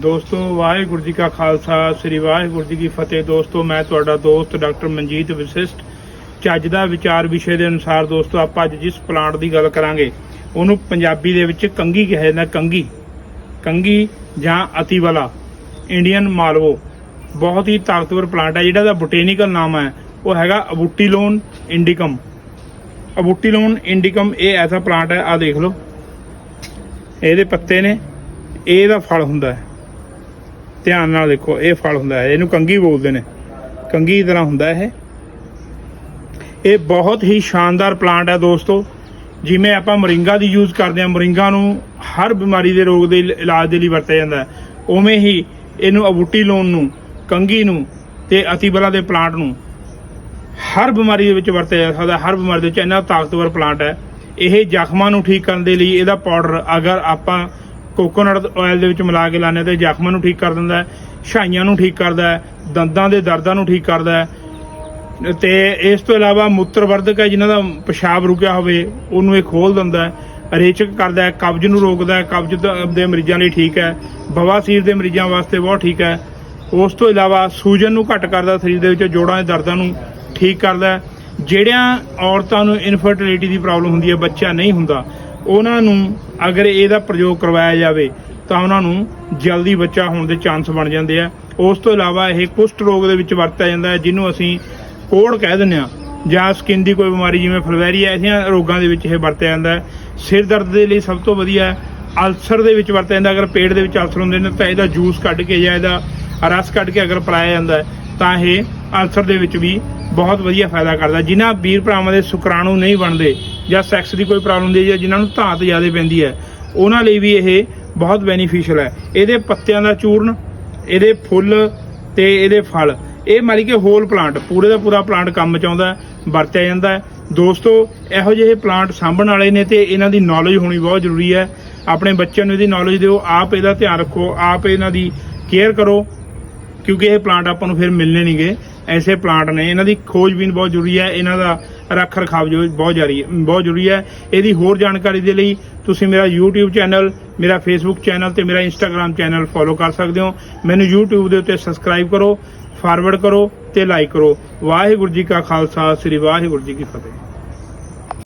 ਦੋਸਤੋ, ਵਾਹਿਗੁਰੂ ਜੀ ਕਾ ਖਾਲਸਾ, ਸ੍ਰੀ ਵਾਹਿਗੁਰੂ ਜੀ ਕੀ ਫਤਿਹ। ਦੋਸਤੋ, ਮੈਂ ਤੁਹਾਡਾ ਦੋਸਤ ਡਾਕਟਰ ਮਨਜੀਤ ਵਿਸ਼ਿਸ਼ਟ। ਚੱਜ ਦਾ ਵਿਚਾਰ ਵਿਸ਼ੇ ਦੇ ਅਨੁਸਾਰ ਦੋਸਤੋ, ਆਪਾਂ ਅੱਜ ਜਿਸ ਪਲਾਂਟ ਦੀ ਗੱਲ ਕਰਾਂਗੇ, ਉਹਨੂੰ ਪੰਜਾਬੀ ਦੇ ਵਿੱਚ ਕੰਗੀ ਕਿਹਾ ਜਾਂਦਾ ਕੰਗੀ ਕੰਗੀ ਜਾਂ ਅਤੀਵਾਲਾ, ਇੰਡੀਅਨ ਮਾਲਵੋ। ਬਹੁਤ ਹੀ ਤਾਕਤਵਰ ਪਲਾਂਟ ਹੈ, ਜਿਹੜਾ ਦਾ ਬੋਟੈਨੀਕਲ ਨਾਮ ਹੈ। ਉਹ ਹੈਗਾ ਅਬੂਟੀਲੋਨ ਇੰਡੀਕਮ। ਅਬੂਟੀਲੋਨ ਇੰਡੀਕਮ, ਇਹ ਐਸਾ ਪਲਾਂਟ ਹੈ ਆ ਦੇਖ ਲਓ। ਇਹਦੇ ਪੱਤੇ ਨੇ ਇਹਦਾ ਫਲ ਹੁੰਦਾ ਹੈ। ਧਿਆਨ ਨਾਲ ਦੇਖੋ, ਇਹ ਫਲ ਹੁੰਦਾ ਹੈ। ਇਹਨੂੰ ਕੰਗੀ ਬੋਲਦੇ ਨੇ। ਕੰਗੀ ਦੀ ਤਰ੍ਹਾਂ ਹੁੰਦਾ ਇਹ। ਇਹ ਬਹੁਤ ਹੀ ਸ਼ਾਨਦਾਰ ਪਲਾਂਟ ਹੈ ਦੋਸਤੋ। ਜਿਵੇਂ ਆਪਾਂ ਮਰਿੰਗਾ ਦੀ ਯੂਜ਼ ਕਰਦੇ ਹਾਂ, ਮੋਰਿੰਗਾ ਨੂੰ ਹਰ ਬਿਮਾਰੀ ਦੇ ਰੋਗ ਦੇ ਇਲਾਜ ਦੇ ਲਈ ਵਰਤਿਆ ਜਾਂਦਾ ਹੈ। ਉਵੇਂ ਹੀ ਇਹਨੂੰ ਅਬੂਟੀ ਲੋਨ ਨੂੰ ਕੰਗੀ ਨੂੰ ਤੇ ਅਤੀਬਲਾ ਦੇ ਪਲਾਂਟ ਨੂੰ ਹਰ ਬਿਮਾਰੀ ਦੇ ਵਿੱਚ ਵਰਤਿਆ ਜਾ ਸਕਦਾ ਹਰ ਬਿਮਾਰੀ ਦੇ ਵਿੱਚ ਇੰਨਾ ਤਾਕਤਵਰ ਪਲਾਂਟ ਹੈ। ਇਹ ਜ਼ਖਮਾਂ ਨੂੰ ਠੀਕ ਕਰਨ ਦੇ ਲਈ ਇਹਦਾ ਪਾਊਡਰ ਅਗਰ ਆਪਾਂ ਕੋਕੋਨਟ ਆਇਲ ਦੇ ਵਿੱਚ ਮਿਲਾ ਕੇ ਲਾਣੇ ਤੇ ਜ਼ਖਮਾਂ ਨੂੰ ਠੀਕ ਕਰ ਦਿੰਦਾ ਹੈ ਛਾਈਆਂ ਨੂੰ ਠੀਕ ਕਰਦਾ ਹੈ, ਦੰਦਾਂ ਦੇ ਦਰਦਾਂ ਨੂੰ ਠੀਕ ਕਰਦਾ ਹੈ। ਤੇ ਇਸ ਤੋਂ ਇਲਾਵਾ ਮੂਤਰਵਰਧਕ ਹੈ, ਜਿਨ੍ਹਾਂ ਦਾ ਪਿਸ਼ਾਬ ਰੁਕਿਆ ਹੋਵੇ, ਉਹਨੂੰ ਇਹ ਖੋਲ ਦਿੰਦਾ ਹੈ ਰੇਚਕ ਕਰਦਾ ਹੈ, ਕਬਜ਼ ਨੂੰ ਰੋਕਦਾ ਹੈ, ਕਬਜ਼ ਦੇ ਮਰੀਜ਼ਾਂ ਲਈ ਠੀਕ ਹੈ ਬਵਾਸੀਰ ਦੇ ਮਰੀਜ਼ਾਂ ਵਾਸਤੇ ਬਹੁਤ ਠੀਕ ਹੈ। ਉਸ ਤੋਂ ਇਲਾਵਾ ਸੂਜਨ ਨੂੰ ਘੱਟ ਕਰਦਾ ਸਰੀਰ ਦੇ ਵਿੱਚ ਜੋੜਾਂ ਦੇ ਦਰਦਾਂ ਨੂੰ ਠੀਕ ਕਰਦਾ ਜਿਹੜਿਆਂ ਔਰਤਾਂ ਨੂੰ ਇਨਫਰਟਿਲਿਟੀ ਦੀ ਪ੍ਰੋਬਲਮ ਹੁੰਦੀ ਹੈ ਬੱਚਾ ਨਹੀਂ ਹੁੰਦਾ ਉਹਨਾਂ ਨੂੰ ਅਗਰ ਇਹਦਾ ਪ੍ਰਯੋਗ ਕਰਵਾਇਆ ਜਾਵੇ, ਤਾਂ ਉਹਨਾਂ ਨੂੰ ਜਲਦੀ ਬੱਚਾ ਹੋਣ ਦੇ ਚਾਂਸ ਬਣ ਜਾਂਦੇ ਆ। ਉਸ ਤੋਂ ਇਲਾਵਾ ਇਹ ਕੁਸ਼ਟ ਰੋਗ ਦੇ ਵਿੱਚ ਵਰਤਿਆ ਜਾਂਦਾ ਹੈ, ਜਿਹਨੂੰ ਅਸੀਂ ਕੋੜ ਕਹਿ ਦਿੰਦੇ ਆ ਜਾਂ ਸਕਿਨ ਦੀ ਕੋਈ ਬਿਮਾਰੀ ਜਿਵੇਂ ਫਲਵੈਰੀਆ ਐਸੀਆਂ ਰੋਗਾਂ ਦੇ ਵਿੱਚ ਇਹ ਵਰਤਿਆ ਜਾਂਦਾ ਸਿਰ ਦਰਦ ਦੇ ਲਈ ਸਭ ਤੋਂ ਵਧੀਆ ਅਲਸਰ ਦੇ ਵਿੱਚ ਵਰਤਿਆ ਜਾਂਦਾ ਅਗਰ ਪੇਟ ਦੇ ਵਿੱਚ ਅਲਸਰ ਹੁੰਦੇ ਨੇ, ਤਾਂ ਇਹਦਾ ਜੂਸ ਕੱਢ ਕੇ ਜਾਂ ਇਹਦਾ ਰਸ ਕੱਢ ਕੇ ਅਗਰ ਪਿਲਾਇਆ ਜਾਂਦਾ ਤਾਂ ਇਹ ਅਲਸਰ ਦੇ ਵਿੱਚ ਵੀ ਬਹੁਤ ਵਧੀਆ ਫਾਇਦਾ ਕਰਦਾ। ਜਿਨ੍ਹਾਂ ਵੀਰ ਭਰਾਵਾਂ ਦੇ ਸ਼ੁਕਰਾਣੂ ਨਹੀਂ ਬਣਦੇ ਜਾਂ ਸੈਕਸ ਦੀ ਕੋਈ ਪ੍ਰੋਬਲਮ ਹੁੰਦੀ ਜਾਂ ਜਿਨ੍ਹਾਂ ਨੂੰ ਧਾਤ ਜ਼ਿਆਦਾ ਪੈਂਦੀ ਹੈ, ਉਹਨਾਂ ਲਈ ਵੀ ਇਹ ਬਹੁਤ ਬੈਨੀਫੀਸ਼ੀਅਲ ਹੈ। ਇਹਦੇ ਪੱਤਿਆਂ ਦਾ ਚੂਰਨ, ਇਹਦੇ ਫੁੱਲ ਤੇ ਇਹਦੇ ਫਲ, ਇਹ ਮਾਰੀ ਕੇ ਹੋਲ ਪਲਾਂਟ ਪੂਰੇ ਦਾ ਪੂਰਾ ਪਲਾਂਟ ਕੰਮ ਚ ਆਉਂਦਾ ਵਰਤਿਆ ਜਾਂਦਾ ਦੋਸਤੋ, ਇਹੋ ਜਿਹੇ ਪਲਾਂਟ ਸਾਂਭਣ ਵਾਲੇ ਨੇ ਤੇ ਇਹਨਾਂ ਦੀ ਨੌਲੇਜ ਹੋਣੀ ਬਹੁਤ ਜ਼ਰੂਰੀ ਹੈ। ਆਪਣੇ ਬੱਚਿਆਂ ਨੂੰ ਇਹਦੀ ਨੌਲੇਜ ਦਿਓ, ਆਪ ਇਹਦਾ ਧਿਆਨ ਰੱਖੋ, ਆਪ ਇਹਨਾਂ ਦੀ ਕੇਅਰ ਕਰੋ, ਕਿਉਂਕਿ ਇਹ ਪਲਾਂਟ ਆਪਾਂ ਨੂੰ ਫਿਰ ਮਿਲਣੇ ਨਹੀਂਗੇ ਐਸੇ ਪਲਾਂਟ ਨੇ, ਇਹਨਾਂ ਦੀ ਖੋਜਬੀਨ ਬਹੁਤ ਜ਼ਰੂਰੀ ਹੈ, ਇਹਨਾਂ ਦਾ ਰੱਖ ਰਖਾਵ ਜੋ ਬਹੁਤ ਜਾਰੀ, ਬਹੁਤ ਜ਼ਰੂਰੀ ਹੈ। ਇਹਦੀ ਹੋਰ ਜਾਣਕਾਰੀ ਦੇ ਲਈ ਤੁਸੀਂ ਮੇਰਾ YouTube ਚੈਨਲ ਮੇਰਾ Facebook ਚੈਨਲ ਤੇ ਮੇਰਾ Instagram ਚੈਨਲ ਫੋਲੋ ਕਰ ਸਕਦੇ ਹੋ। ਮੈਨੂੰ YouTube ਦੇ ਉੱਤੇ ਸਬਸਕ੍ਰਾਈਬ ਕਰੋ ਫਾਰਵਰਡ ਕਰੋ ਤੇ ਲਾਈਕ ਕਰੋ। ਵਾਹਿਗੁਰੂ ਜੀ ਕਾ ਖਾਲਸਾ, ਸ੍ਰੀ ਵਾਹਿਗੁਰੂ ਜੀ ਕੀ ਫਤਿਹ।